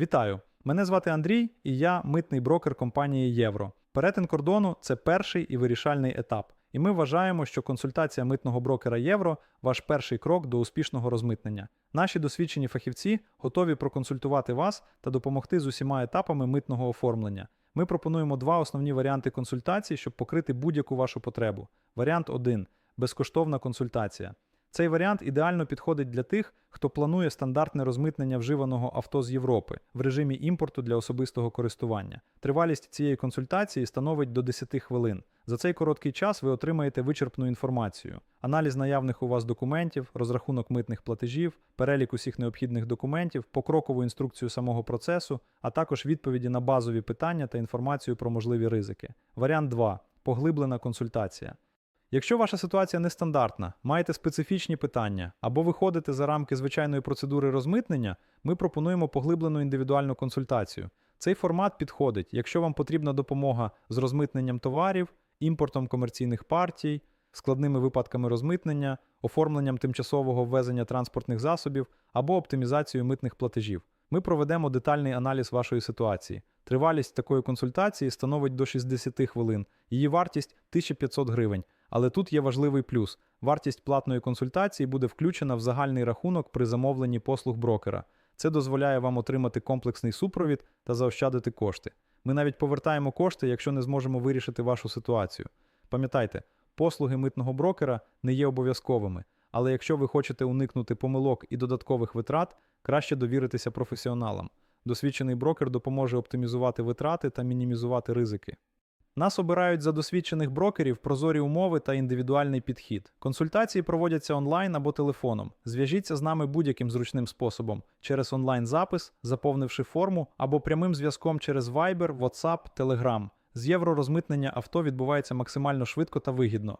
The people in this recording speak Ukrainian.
Вітаю! Мене звати Андрій, і я митний брокер компанії Євро. Перетин кордону це перший і вирішальний етап. І ми вважаємо, що консультація митного брокера Євро ваш перший крок до успішного розмитнення. Наші досвідчені фахівці готові проконсультувати вас та допомогти з усіма етапами митного оформлення. Ми пропонуємо два основні варіанти консультацій, щоб покрити будь-яку вашу потребу. Варіант 1 безкоштовна консультація. Цей варіант ідеально підходить для тих, хто планує стандартне розмитнення вживаного авто з Європи в режимі імпорту для особистого користування. Тривалість цієї консультації становить до 10 хвилин. За цей короткий час ви отримаєте вичерпну інформацію, аналіз наявних у вас документів, розрахунок митних платежів, перелік усіх необхідних документів, покрокову інструкцію самого процесу, а також відповіді на базові питання та інформацію про можливі ризики. Варіант 2. Поглиблена консультація. Якщо ваша ситуація нестандартна, маєте специфічні питання або виходите за рамки звичайної процедури розмитнення, ми пропонуємо поглиблену індивідуальну консультацію. Цей формат підходить, якщо вам потрібна допомога з розмитненням товарів, імпортом комерційних партій, складними випадками розмитнення, оформленням тимчасового ввезення транспортних засобів або оптимізацією митних платежів. Ми проведемо детальний аналіз вашої ситуації. Тривалість такої консультації становить до 60 хвилин. Її вартість 1500 гривень. Але тут є важливий плюс: вартість платної консультації буде включена в загальний рахунок при замовленні послуг брокера. Це дозволяє вам отримати комплексний супровід та заощадити кошти. Ми навіть повертаємо кошти, якщо не зможемо вирішити вашу ситуацію. Пам'ятайте, послуги митного брокера не є обов'язковими, але якщо ви хочете уникнути помилок і додаткових витрат, краще довіритися професіоналам. Досвідчений брокер допоможе оптимізувати витрати та мінімізувати ризики. Нас обирають за досвідчених брокерів прозорі умови та індивідуальний підхід. Консультації проводяться онлайн або телефоном. Зв'яжіться з нами будь-яким зручним способом через онлайн-запис, заповнивши форму, або прямим зв'язком через Viber, WhatsApp, Telegram. З євророзмитнення авто відбувається максимально швидко та вигідно.